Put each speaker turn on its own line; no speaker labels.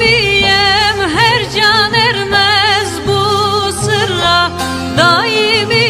daimiyem her can ermez bu sırra. Daimi